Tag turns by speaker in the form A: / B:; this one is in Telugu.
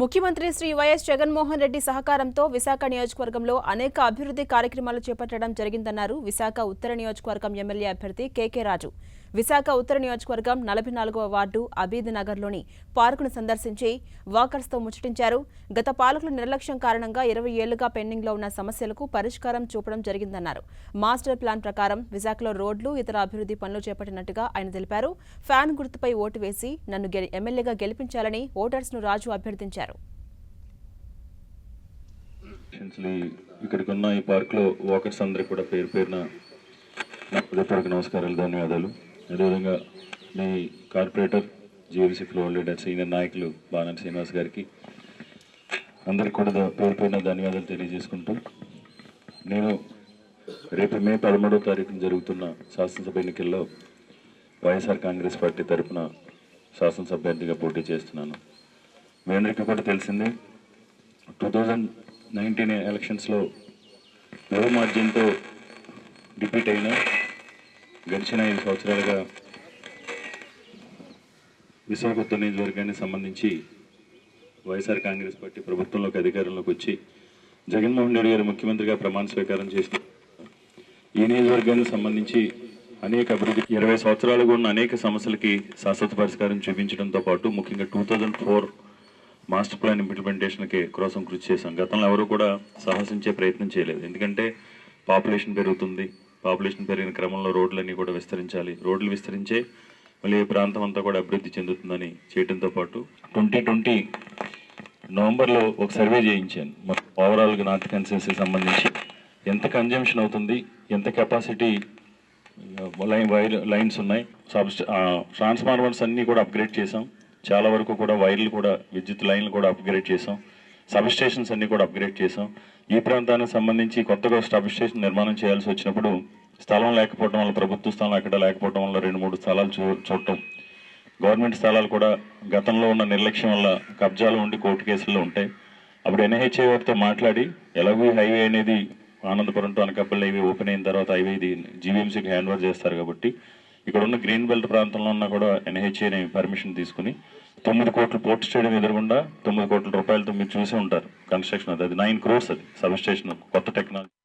A: ముఖ్యమంత్రి శ్రీ వైఎస్ జగన్మోహన్ రెడ్డి సహకారంతో విశాఖ నియోజకవర్గంలో అనేక అభివృద్ధి కార్యక్రమాలు చేపట్టడం జరిగిందన్నారు విశాఖ ఉత్తర నియోజకవర్గం ఎమ్మెల్యే అభ్యర్థి కేకే రాజు. విశాఖ ఉత్తర నియోజకవర్గం నలభై నాలుగవ వార్డు అబీద్ నగర్లోని పార్కును సందర్శించి వాకర్స్తో ముచ్చటించారు. గత పాలకుల నిర్లక్ష్యం కారణంగా ఇరవై ఏళ్ళుగా పెండింగ్లో ఉన్న సమస్యలకు పరిష్కారం చూపడం జరిగిందన్నారు. మాస్టర్ ప్లాన్ ప్రకారం విశాఖలో రోడ్లు ఇతర అభివృద్ధి పనులు చేపట్టినట్టుగా ఆయన తెలిపారు. ఫ్యాన్ గుర్తుపై ఓటు వేసి నన్ను ఎమ్మెల్యేగా గెలిపించాలని ఓటర్స్ను రాజు అభ్యర్థించారు.
B: ఇక్కడికి ఉన్న ఈ పార్క్లో వాకర్స్ అందరికి కూడా పేరు పేరున నా హృదయపూర్వక నమస్కారాలు ధన్యవాదాలు. అదేవిధంగా మీ corporator GVC floor leader senior నాయకులు బాణం శ్రీనివాస్ గారికి అందరికి కూడా ద- పేరు ధన్యవాదాలు తెలియజేసుకుంటూ నేను రేపు మే పదమూడవ తారీఖున జరుగుతున్న శాసనసభ ఎన్నికల్లో వైఎస్ఆర్ కాంగ్రెస్ పార్టీ తరఫున శాసనసభ అభ్యర్థిగా పోటీ చేస్తున్నాను. మీ అందరికీ కూడా తెలిసిందే టూ థౌజండ్ నైన్టీన్ ఎలక్షన్స్లో లో మార్జిన్తో డిపీట్ అయిన గడిచిన ఐదు సంవత్సరాలుగా విశాఖ నియోజకవర్గానికి సంబంధించి వైఎస్ఆర్ కాంగ్రెస్ పార్టీ ప్రభుత్వంలోకి అధికారంలోకి వచ్చి జగన్మోహన్ రెడ్డి గారు ముఖ్యమంత్రిగా ప్రమాణ స్వీకారం చేసిన ఈ నియోజకవర్గానికి సంబంధించి అనేక అభివృద్ధి ఇరవై సంవత్సరాలుగా ఉన్న అనేక సమస్యలకి శాశ్వత పరిష్కారం చూపించడంతో పాటు ముఖ్యంగా two thousand four master plan ఇంప్లిమెంటేషన్కి కోసం కృషి చేశాం. గతంలో ఎవరు కూడా సాహసించే ప్రయత్నం చేయలేదు. ఎందుకంటే పాపులేషన్ పెరుగుతుంది. పాపులేషన్ పెరిగిన క్రమంలో రోడ్లన్నీ కూడా విస్తరించాలి. రోడ్లు విస్తరించే మళ్ళీ ఈ ప్రాంతం అంతా కూడా అభివృద్ధి చెందుతుందని చేయడంతో పాటు ట్వంటీ ట్వంటీ నవంబర్లో ఒక సర్వే చేయించాను. మొత్తం ఓవరాల్గా నార్త్ కన్సెన్సీకి సంబంధించి ఎంత కన్జంప్షన్ అవుతుంది ఎంత కెపాసిటీ లైన్ వైర్ లైన్స్ ఉన్నాయి. సబ్ ట్రాన్స్ఫార్మర్స్ అన్నీ కూడా అప్గ్రేడ్ చేసాం చాలా వరకు కూడా వైర్లు కూడా విద్యుత్ లైన్లు కూడా అప్గ్రేడ్ చేసాం సబ్ స్టేషన్స్ అన్నీ కూడా అప్గ్రేడ్ చేసాం ఈ ప్రాంతానికి సంబంధించి కొత్తగా సబ్ స్టేషన్ నిర్మాణం చేయాల్సి వచ్చినప్పుడు స్థలం లేకపోవడం వల్ల ప్రభుత్వ స్థలం ఎక్కడ లేకపోవడం వల్ల రెండు మూడు స్థలాలు చూ చూడటం. గవర్నమెంట్ స్థలాలు కూడా గతంలో ఉన్న నిర్లక్ష్యం వల్ల కబ్జాలు ఉండి కోర్టు కేసుల్లో ఉంటాయి అప్పుడు ఎన్హెచ్ఏ వారితో మాట్లాడి ఎలాగో హైవే అనేది Anandapuram to Anakapalli highway open అయిన తర్వాత హైవే ఇది జీవీఎంసీకి హ్యాండ్ ఓవర్ చేస్తారు కాబట్టి ఇక్కడ ఉన్న గ్రీన్ బెల్ట్ ప్రాంతంలో ఉన్న కూడా ఎన్హెచ్ఏని పర్మిషన్ తీసుకుని తొమ్మిది కోట్లు పోర్ట్ స్టేడియం ఎదురుగుండా తొమ్మిది కోట్ల రూపాయలతో మీరు చూసి ఉంటారు. కన్స్ట్రక్షన్ అది. అది నైన్ క్రోర్స్ అది. సబ్ స్టేషన్ కొత్త టెక్నాలజీ